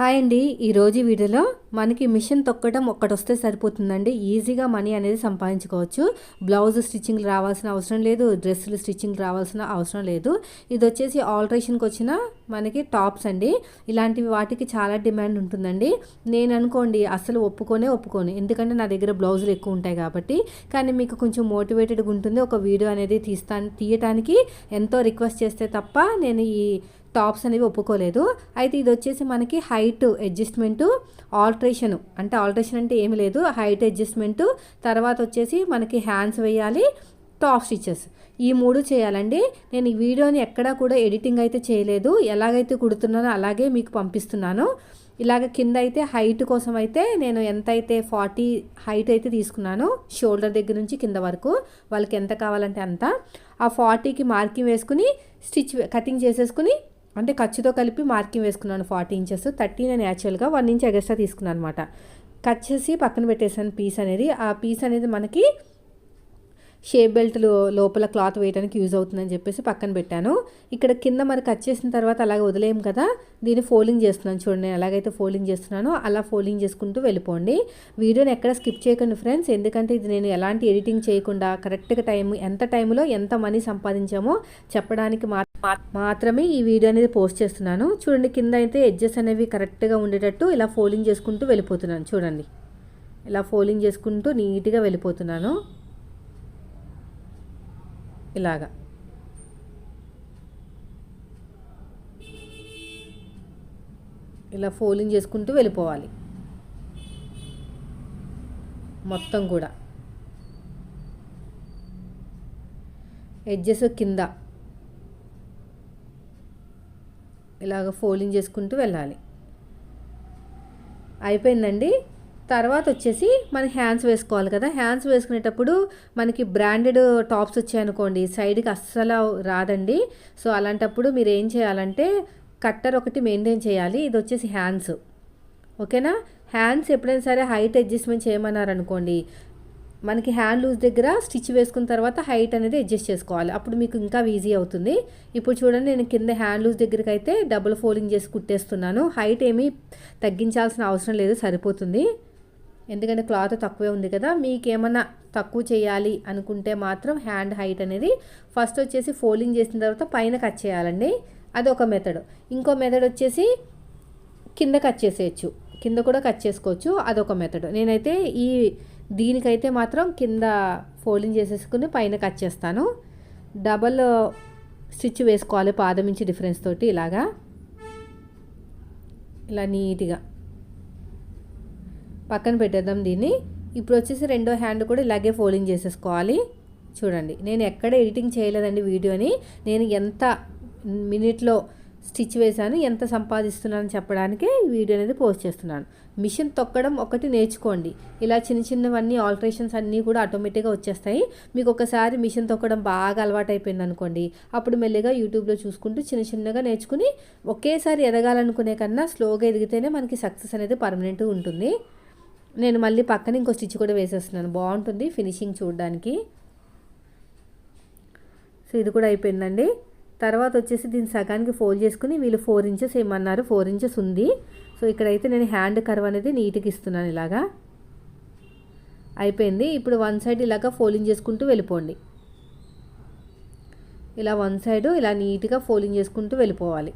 Hi అండి. ఈరోజు వీడియోలో మనకి మిషన్ తొక్కడం ఒక్కటి వస్తే సరిపోతుందండి. ఈజీగా మనీ అనేది సంపాదించుకోవచ్చు. బ్లౌజ్ స్టిచ్చింగ్ రావాల్సిన అవసరం లేదు. డ్రెస్సులు స్టిచ్చింగ్ రావాల్సిన అవసరం లేదు. ఇది వచ్చేసి ఆల్ట్రేషన్కి వచ్చిన మనకి టాప్స్ అండి. ఇలాంటివి వాటికి చాలా డిమాండ్ ఉంటుందండి. నేను అనుకోండి అసలు ఒప్పుకొనే ఒప్పుకోను. ఎందుకంటే నా దగ్గర బ్లౌజులు ఎక్కువ ఉంటాయి కాబట్టి. కానీ మీకు కొంచెం మోటివేటెడ్గా ఉంటుంది. ఒక వీడియో అనేది తీస్తాను తీయటానికి ఎంతో రిక్వెస్ట్ చేస్తే తప్ప నేను ఈ టాప్స్ అనేవి ఒప్పుకోలేదు. అయితే ఇది వచ్చేసి మనకి హైట్ అడ్జస్ట్మెంటు ఆల్ట్రేషన్. అంటే ఆల్ట్రేషన్ అంటే ఏమి లేదు. హైట్ అడ్జస్ట్మెంటు తర్వాత వచ్చేసి మనకి హ్యాండ్స్ వేయాలి టాప్ స్టిచెస్ ఈ మూడు చేయాలండి. నేను ఈ వీడియోని ఎక్కడా కూడా ఎడిటింగ్ అయితే చేయలేదు. ఎలాగైతే కుడుతున్నానో అలాగే మీకు పంపిస్తున్నాను. ఇలాగ కింద అయితే హైట్ కోసం అయితే నేను ఎంత అయితే ఫార్టీ హైట్ అయితే తీసుకున్నాను షోల్డర్ దగ్గర నుంచి కింద వరకు వాళ్ళకి ఎంత కావాలంటే అంత ఆ ఫార్టీకి మార్కింగ్ వేసుకుని స్టిచ్ కటింగ్ చేసేసుకుని అంటే ఖర్చుతో కలిపి మార్కింగ్ వేసుకున్నాను ఫార్టీ ఇంచెస్ థర్టీ నేను యాక్చువల్గా వన్ ఇంచ్ ఎగస్ట్రా తీసుకున్నాను అనమాట కట్ చేసి పక్కన పెట్టేసాను పీస్ అనేది. ఆ పీస్ అనేది మనకి షేప్ బెల్ట్లు లోపల క్లాత్ వేయడానికి యూజ్ అవుతుందని చెప్పేసి పక్కన పెట్టాను. ఇక్కడ కింద మరి కట్ చేసిన తర్వాత అలాగే వదిలేయం కదా దీన్ని ఫోల్డింగ్ చేస్తున్నాను చూడండి నేను ఎలాగైతే ఫోల్డింగ్ చేస్తున్నానో అలా ఫోల్డింగ్ చేసుకుంటూ వెళ్ళిపోండి. వీడియోని ఎక్కడ స్కిప్ చేయకండి ఫ్రెండ్స్ ఎందుకంటే ఇది నేను ఎలాంటి ఎడిటింగ్ చేయకుండా కరెక్ట్గా టైం ఎంత టైంలో ఎంత మనీ సంపాదించామో చెప్పడానికి మాత్రమే ఈ వీడియో అనేది పోస్ట్ చేస్తున్నాను. చూడండి కింద అయితే ఎడ్జెస్ అనేవి కరెక్ట్గా ఉండేటట్టు ఇలా ఫోల్డింగ్ చేసుకుంటూ వెళ్ళిపోతున్నాను చూడండి. ఇలా ఫోల్డింగ్ చేసుకుంటూ నీట్గా వెళ్ళిపోతున్నాను. ఇలాగా. ఇలా ఫోలింగ్ చేసుకుంటూ వెళ్ళిపోవాలి. మొత్తం కూడా. ఎడ్జెస్ కింద. ఇలాగ ఫోలింగ్ చేసుకుంటూ వెళ్ళాలి. అయిపోయిందండి? తర్వాత వచ్చేసి మన హ్యాండ్స్ వేసుకోవాలి కదా. హ్యాండ్స్ వేసుకునేటప్పుడు మనకి బ్రాండెడ్ టాప్స్ వచ్చాయనుకోండి. సైడ్కి అస్సలు రాదండి. సో అలాంటప్పుడు మీరు ఏం చేయాలంటే కట్టర్ ఒకటి మెయింటైన్ చేయాలి. ఇది వచ్చేసి హ్యాండ్స్ ఓకేనా? హ్యాండ్స్ ఎప్పుడైనా సరే హైట్ అడ్జస్ట్మెంట్ చేయమన్నారనుకోండి. మనకి హ్యాండ్ లూజ్ దగ్గర స్టిచ్ వేసుకున్న తర్వాత హైట్ అనేది అడ్జస్ట్ చేసుకోవాలి. అప్పుడు మీకు ఇంకా ఈజీ అవుతుంది. ఇప్పుడు చూడండి నేను కింద హ్యాండ్ లూజ్ దగ్గరికి అయితే డబుల్ ఫోల్డింగ్ చేసి కుట్టేస్తున్నాను. హైట్ ఏమీ తగ్గించాల్సిన అవసరం లేదు. సరిపోతుంది. ఎందుకంటే క్లాత్ తక్కువే ఉంది కదా మీకేమన్నా తక్కువ చేయాలి అనుకుంటే మాత్రం హ్యాండ్ హైట్ అనేది ఫస్ట్ వచ్చేసి ఫోల్డింగ్ చేసిన తర్వాత పైన కట్ చేయాలండి. అది ఒక మెథడ్. ఇంకో మెథడ్ వచ్చేసి కింద కట్ చేసేయచ్చు. కింద కూడా కట్ చేసుకోవచ్చు. అదొక మెథడ్. నేనైతే ఈ దీనికైతే మాత్రం కింద ఫోల్డింగ్ చేసేసుకుని పైన కట్ చేస్తాను. డబల్ స్టిచ్ వేసుకోవాలి పాదం నుంచి డిఫరెన్స్ తోటి ఇలాగా. ఇలా నీట్గా. పక్కన పెట్టేద్దాం దీన్ని. ఇప్పుడు వచ్చేసి రెండో హ్యాండ్ కూడా ఇలాగే ఫోల్డింగ్ చేసేసుకోవాలి. చూడండి నేను ఎక్కడ ఎడిటింగ్ చేయలేదండి వీడియోని. నేను ఎంత మినిట్లో స్టిచ్ వేశాను ఎంత సంపాదిస్తున్నాను చెప్పడానికే వీడియో అనేది పోస్ట్ చేస్తున్నాను. మిషన్ తొక్కడం ఒకటి నేర్చుకోండి. ఇలా చిన్న చిన్నవన్నీ ఆల్ట్రేషన్స్ అన్నీ కూడా ఆటోమేటిక్గా వచ్చేస్తాయి. మీకు ఒకసారి మిషన్ తొక్కడం బాగా అలవాటు అయిపోయింది అనుకోండి అప్పుడు మెల్లిగా యూట్యూబ్లో చూసుకుంటూ చిన్న చిన్నగా నేర్చుకుని ఒకేసారి ఎదగాలనుకునే కన్నా స్లోగా ఎదిగితేనే మనకి సక్సెస్ అనేది పర్మనెంట్గా ఉంటుంది. నేను మళ్ళీ పక్కన ఇంకో స్టిచ్ కూడా వేసేస్తున్నాను. బాగుంటుంది ఫినిషింగ్ చూడడానికి. సో ఇది కూడా అయిపోయిందండి. తర్వాత వచ్చేసి దీన్ని సగానికి ఫోల్డ్ చేసుకుని వీళ్ళు ఫోర్ ఇంచెస్ ఏమన్నారు? ఫోర్ ఇంచెస్ ఉంది. సో ఇక్కడైతే నేను హ్యాండ్ కర్వ్ అనేది నీట్గా ఇస్తున్నాను ఇలాగా. అయిపోయింది. ఇప్పుడు వన్ సైడ్ ఇలాగా ఫోల్డింగ్ చేసుకుంటూ వెళ్ళిపోండి. ఇలా వన్ సైడ్ ఇలా నీట్గా ఫోల్డింగ్ చేసుకుంటూ వెళ్ళిపోవాలి.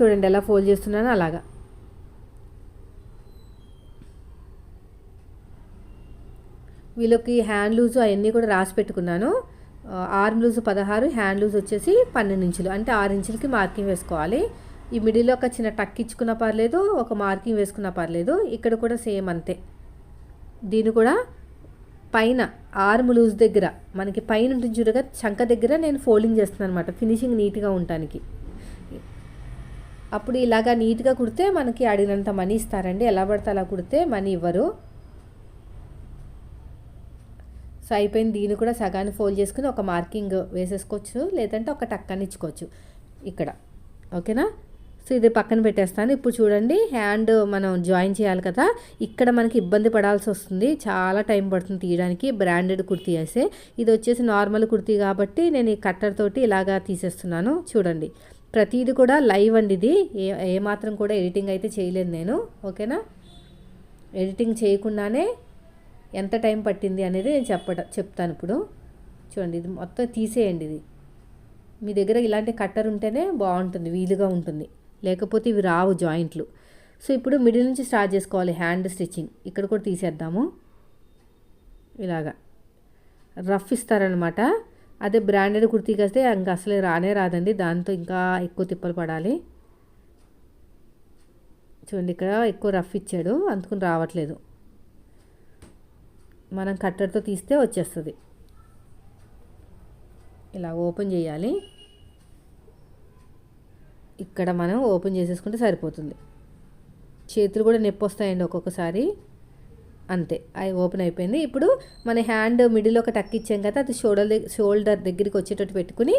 చూడండి ఎలా ఫోల్డ్ చేస్తున్నానో అలాగా. వీళ్ళకి హ్యాండ్ లూజ్ అవన్నీ కూడా రాసి పెట్టుకున్నాను. ఆర్మ్ లూజ్ పదహారు హ్యాండ్ లూజ్ వచ్చేసి పన్నెండు ఇంచులు. అంటే ఆరు ఇంచులకి మార్కింగ్ వేసుకోవాలి. ఈ మిడిల్లో ఒక చిన్న టక్ ఇచ్చుకున్నా పర్లేదు ఒక మార్కింగ్ వేసుకున్నా పర్లేదు. ఇక్కడ కూడా సేమ్ అంతే. దీన్ని కూడా పైన ఆర్మ్ లూజ్ దగ్గర మనకి పైన ఉంటుంది చూడగా చంక దగ్గర నేను ఫోల్డింగ్ చేస్తున్నాను అనమాట ఫినిషింగ్ నీట్గా ఉండటానికి. అప్పుడు ఇలాగా నీట్గా కుడితే మనకి అడిగినంత మనీ ఇస్తారండి. ఎలా పడితే అలా కుడితే మనీ ఇవ్వరు. సో అయిపోయింది. దీన్ని కూడా సగాన్ని ఫోల్డ్ చేసుకుని ఒక మార్కింగ్ వేసేసుకోవచ్చు. లేదంటే ఒక టక్కని ఇచ్చుకోవచ్చు. ఇక్కడ. ఓకేనా? సో ఇది పక్కన పెట్టేస్తాను. ఇప్పుడు చూడండి. హ్యాండ్ మనం జాయిన్ చేయాలి కదా. ఇక్కడ మనకి ఇబ్బంది పడాల్సి వస్తుంది. చాలా టైం పడుతుంది తీయడానికి. బ్రాండెడ్ కుర్తీ వేసే. ఇది వచ్చేసి నార్మల్ కుర్తీ కాబట్టి నేను ఈ కట్టర్ తోటి ఇలాగా తీసేస్తున్నాను. చూడండి. ప్రతిది కూడా లైవ్ అండి ఇది. ఏ ఏమాత్రం కూడా ఎడిటింగ్ అయితే చేయలేదు నేను. ఓకేనా? ఎడిటింగ్ చేయకుండానే ఎంత టైం పట్టింది అనేది నేను చెప్పట చెప్తాను ఇప్పుడు. చూడండి ఇది మొత్తం తీసేయండి ఇది. మీ దగ్గర ఇలాంటి కట్టర్ ఉంటేనే బాగుంటుంది వీలుగా ఉంటుంది. లేకపోతే ఇవి రావు జాయింట్లు. సో ఇప్పుడు మిడిల్ నుంచి స్టార్ట్ చేసుకోవాలి హ్యాండ్ స్టిచ్చింగ్. ఇక్కడ కూడా తీసేద్దాము. ఇలాగా. రఫ్ ఇస్తారనమాట అదే బ్రాండెడ్ కుర్తీకి వస్తే ఇంకా అసలు రానే రాదండి. దాంతో ఇంకా ఎక్కువ తిప్పలు పడాలి. చూడండి ఇక్కడ ఎక్కువ రఫ్ ఇచ్చాడు. అందుకుని రావట్లేదు. మనం కట్టర్తో తీస్తే వచ్చేస్తుంది. ఇలా ఓపెన్ చేయాలి. ఇక్కడ మనం ఓపెన్ చేసేసుకుంటే సరిపోతుంది. చేతులు కూడా నొప్పి వస్తాయండి ఒక్కొక్కసారి. అంతే అవి ఓపెన్ అయిపోయింది. ఇప్పుడు మన హ్యాండ్ మిడిల్ ఒక టక్ ఇచ్చాం కదా అది షోల్డర్ షోల్డర్ దగ్గరికి వచ్చేటట్టు పెట్టుకుని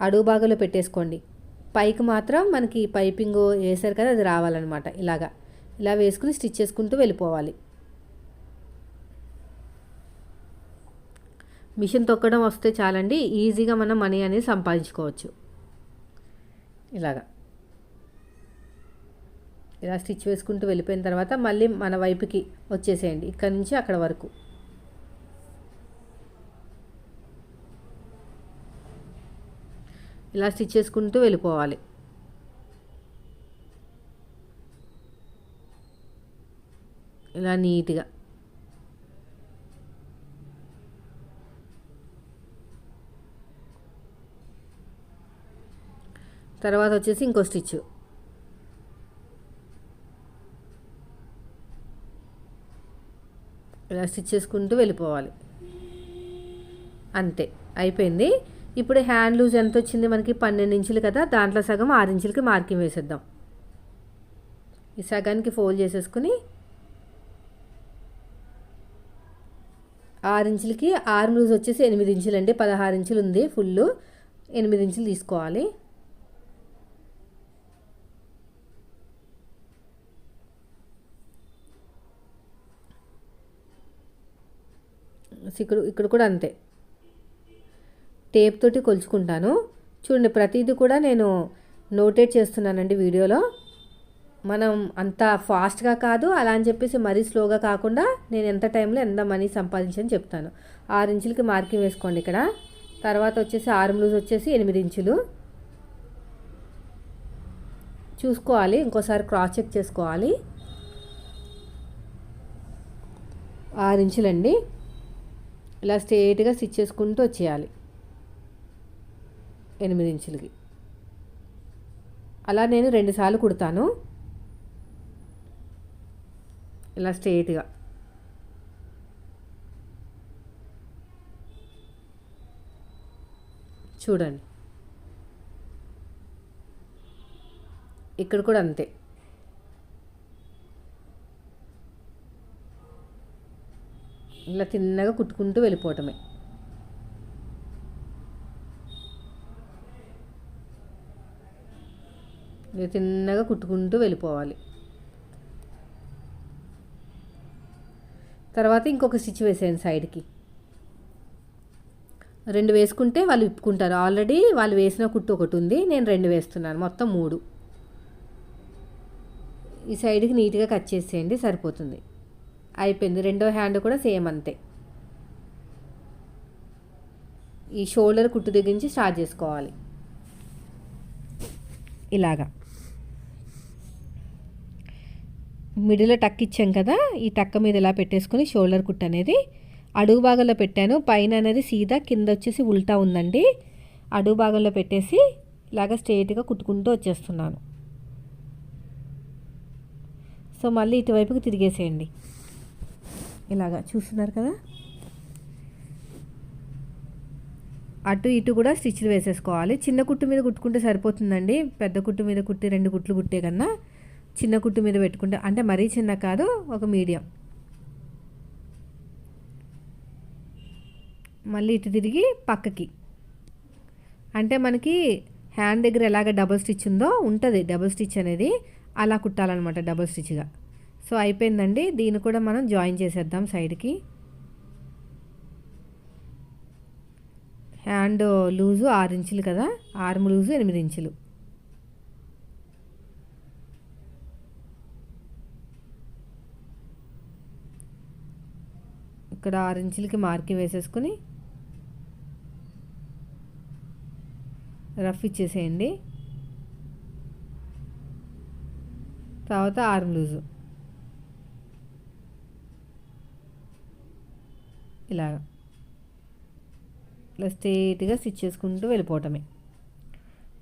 అడుగు భాగంలో పెట్టేసుకోండి. పైకి మాత్రం మనకి పైపింగ్ వేసారు కదా అది రావాలన్నమాట ఇలాగా. ఇలా వేసుకుని స్టిచ్ చేసుకుంటూ వెళ్ళిపోవాలి. మిషన్ తొక్కడం వస్తే చాలండి ఈజీగా మనం మనీ అనేది సంపాదించుకోవచ్చు. ఇలాగా. ఇలా స్టిచ్ వేసుకుంటూ వెళ్ళిపోయిన తర్వాత మళ్ళీ మన వైపుకి వచ్చేసేయండి. ఇక్కడ నుంచి అక్కడ వరకు. ఇలా స్టిచ్ చేసుకుంటూ వెళ్ళిపోవాలి. ఇలా నీట్గా. తర్వాత వచ్చేసి ఇంకో స్టిచ్. ఇలా స్టిచ్ చేసుకుంటూ వెళ్ళిపోవాలి. అంతే. అయిపోయింది. ఇప్పుడు హ్యాండ్ లూజ్ ఎంత వచ్చింది మనకి? పన్నెండు ఇంచులు కదా? దాంట్లో సగం ఆరు ఇంచులకి మార్కింగ్ వేసేద్దాం. ఈ సగానికి ఫోల్డ్ చేసేసుకుని ఆరు ఇంచులకి ఆర్మ్ లూజ్ వచ్చేసి ఎనిమిది ఇంచులు అండి పదహారు ఇంచులు ఉంది ఫుల్ ఎనిమిది ఇంచులు తీసుకోవాలి. ఇక్కడ ఇక్కడ కూడా అంతే. టేప్ తోటి కొలుచుకుంటాను. చూడండి ప్రతిదీ కూడా నేను నోటేట్ చేస్తున్నానండి వీడియోలో. మనం అంత ఫాస్ట్గా కాదు అలా అని చెప్పేసి మరీ స్లోగా కాకుండా నేను ఎంత టైంలో ఎంత మనీ సంపాదించని చెప్తాను. ఆరు ఇంచులకి మార్కింగ్ వేసుకోండి ఇక్కడ. తర్వాత వచ్చేసి ఆరు లూజ్ వచ్చేసి ఎనిమిది ఇంచులు. చూసుకోవాలి ఇంకోసారి క్రాస్ చెక్ చేసుకోవాలి. ఆరు ఇంచులండి. ఇలా స్ట్రేట్గా స్టిచ్ చేసుకుంటూ వచ్చేయాలి. ఎనిమిది ఇంచులకి. అలా నేను రెండుసార్లు కుడతాను. ఇలా స్ట్రేట్గా. చూడండి. ఇక్కడ కూడా అంతే. ఇలా తిన్నగా కుట్టుకుంటూ వెళ్ళిపోవటమే. ఇలా తిన్నగా కుట్టుకుంటూ వెళ్ళిపోవాలి. తర్వాత ఇంకొక స్టిచ్ వేసేయండి సైడ్కి. రెండు వేసుకుంటే వాళ్ళు విప్పుకుంటారు ఆల్రెడీ వాళ్ళు వేసిన కుట్టు ఒకటి ఉంది నేను రెండు వేస్తున్నాను. మొత్తం మూడు. ఈ సైడ్కి నీట్గా కట్ చేసేయండి సరిపోతుంది. అయిపోయింది. రెండో హ్యాండ్ కూడా సేమ్ అంతే. ఈ షోల్డర్ కుట్టు దగ్గర నుంచి స్టార్ట్ చేసుకోవాలి. ఇలాగా. మిడిల్లో టక్ ఇచ్చాం కదా ఈ టక్క మీద ఇలా పెట్టేసుకొని షోల్డర్ కుట్ అనేది అడుగు భాగంలో పెట్టాను. పైన అనేది సీదా కింద వచ్చేసి ఉల్టా ఉందండి. అడుగు భాగంలో పెట్టేసి ఇలాగ స్ట్రేట్గా కుట్టుకుంటూ వచ్చేస్తున్నాను. సో మళ్ళీ ఇటువైపుకి తిరిగేసేయండి. ఇలాగా చూస్తున్నారు కదా? అటు ఇటు కూడా స్టిచ్లు వేసేసుకోవాలి. చిన్న కుట్టు మీద కుట్టుకుంటే సరిపోతుందండి. పెద్ద కుట్టు మీద కుట్టి రెండు కుట్లు కుట్టే కన్నా చిన్న కుట్టు మీద పెట్టుకుంటే అంటే మరీ చిన్న కాదు ఒక మీడియం. మళ్ళీ ఇటు తిరిగి పక్కకి. అంటే మనకి హ్యాండ్ దగ్గర ఎలాగ డబుల్ స్టిచ్ ఉందో ఉంటుంది. డబుల్ స్టిచ్ అనేది అలా కుట్టాలన్నమాట డబుల్ స్టిచ్గా. సో అయిపోయిందండి. దీన్ని కూడా మనం జాయిన్ చేసేద్దాం సైడ్కి. హ్యాండ్ లూజు ఆరు ఇంచులు కదా? ఆర్మ్ లూజు ఎనిమిది ఇంచులు. ఇక్కడ ఆరు ఇంచులకి మార్కింగ్ వేసేసుకుని రఫ్ ఇచ్చేసేయండి. తర్వాత ఆర్మ్ లూజు. ఇలా ఇలా స్ట్రేట్గా స్టిచ్ చేసుకుంటూ వెళ్ళిపోవటమే.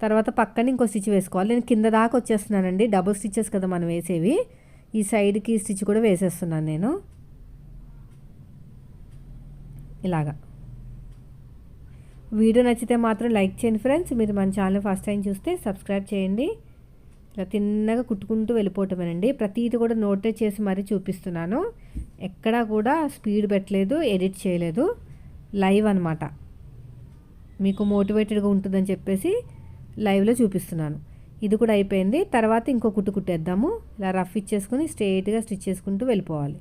తర్వాత పక్కన ఇంకో స్టిచ్ వేసుకోవాలి. నేను కింద దాకా వచ్చేస్తున్నానండి. డబుల్ స్టిచ్చెస్ కదా మనం వేసేవి. ఈ సైడ్కి స్టిచ్ కూడా వేసేస్తున్నాను నేను. ఇలాగా. వీడియో నచ్చితే మాత్రం లైక్ చేయండి ఫ్రెండ్స్. మీరు మన ఛానల్ ఫస్ట్ టైం చూస్తే సబ్స్క్రైబ్ చేయండి. ఇలా తిన్నగా కుట్టుకుంటూ వెళ్ళిపోవటమేనండి. ప్రతిది కూడా నోటెడ్ చేసి మరీ చూపిస్తున్నాను. ఎక్కడా కూడా స్పీడ్ పెట్టలేదు ఎడిట్ చేయలేదు. లైవ్ అనమాట మీకు మోటివేటెడ్గా ఉంటుందని చెప్పేసి లైవ్లో చూపిస్తున్నాను. ఇది కూడా అయిపోయింది. తర్వాత ఇంకో కుట్టు కుట్టేద్దాము. ఇలా రఫ్ ఇచ్చేసుకొని స్ట్రేట్గా స్టిచ్ చేసుకుంటూ వెళ్ళిపోవాలి.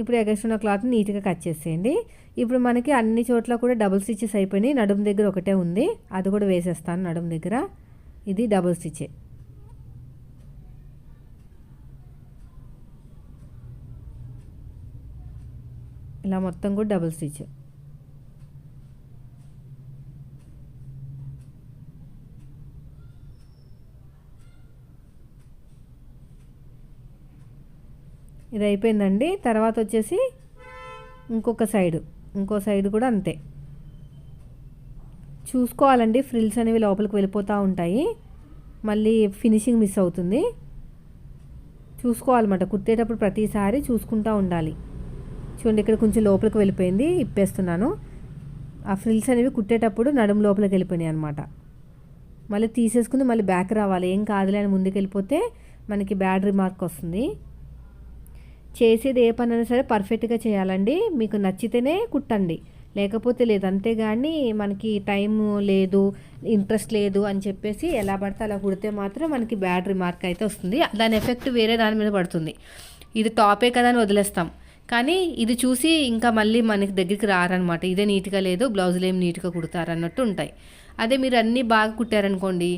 ఇప్పుడు ఎగస్ట్రున్న క్లాత్ నీట్గా కట్ చేసేయండి. ఇప్పుడు మనకి అన్ని చోట్ల కూడా డబుల్ స్టిచెస్ అయిపోయినాయి. నడుము దగ్గర ఒకటే ఉంది. అది కూడా వేసేస్తాను నడుము దగ్గర. ఇది డబుల్ స్టిచ్చే. ఇలా మొత్తం కూడా డబుల్ స్టిచ్. ఇది అయిపోయిందండి. తర్వాత వచ్చేసి ఇంకొక సైడు. ఇంకో సైడ్ కూడా అంతే. చూసుకోవాలండి. ఫ్రిల్స్ అనేవి లోపలికి వెళ్ళిపోతూ ఉంటాయి. మళ్ళీ ఫినిషింగ్ మిస్ అవుతుంది. చూసుకోవాలన్నమాట. కుట్టేటప్పుడు ప్రతిసారి చూసుకుంటూ ఉండాలి. చూడండి ఇక్కడ కొంచెం లోపలికి వెళ్ళిపోయింది ఇప్పేస్తున్నాను. ఆ ఫ్రిల్స్ అనేవి కుట్టేటప్పుడు నడుము లోపలికి వెళ్ళిపోయినాయి అనమాట మళ్ళీ తీసేసుకుని మళ్ళీ బ్యాక్ రావాలి. ఏం కాదులే అని ముందుకు వెళ్ళిపోతే మనకి బ్యాడ్ రిమార్క్ వస్తుంది. చేసేది ఏ పని అయినా సరే పర్ఫెక్ట్గా చేయాలండి. మీకు నచ్చితేనే కుట్టండి. లేకపోతే లేదు అంతేగాని మనకి టైం లేదు ఇంట్రెస్ట్ లేదు అని చెప్పేసి ఎలా పడితే అలా కుడితే మాత్రం మనకి బ్యాడ్ రిమార్క్ అయితే వస్తుంది. దాని ఎఫెక్ట్ వేరే దాని మీద పడుతుంది. ఇది టాపే కదా అని వదిలేస్తాం. కానీ ఇది చూసి ఇంకా మళ్ళీ మనకి దగ్గరికి రారనమాట. ఇదే నీట్గా లేదు బ్లౌజులు ఏం నీట్గా కుడతారు అన్నట్టు ఉంటాయి. అదే మీరు అన్నీ బాగా కుట్టారనుకోండి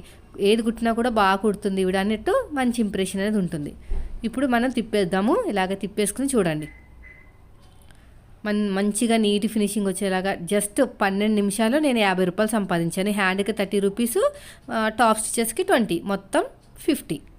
ఏది కుట్టినా కూడా బాగా కుడుతుంది ఇవిడ అన్నట్టు మంచి ఇంప్రెషన్ అనేది ఉంటుంది. ఇప్పుడు మనం తిప్పేద్దాము ఇలాగ తిప్పేసుకుని చూడండి. మన్ మంచిగా నీట్ ఫినిషింగ్ వచ్చేలాగా జస్ట్ పన్నెండు నిమిషాలు నేను యాభై రూపాయలు సంపాదించాను. హ్యాండ్కి థర్టీ రూపీస్ టాప్ స్టిచెస్కి ట్వంటీ మొత్తం ఫిఫ్టీ.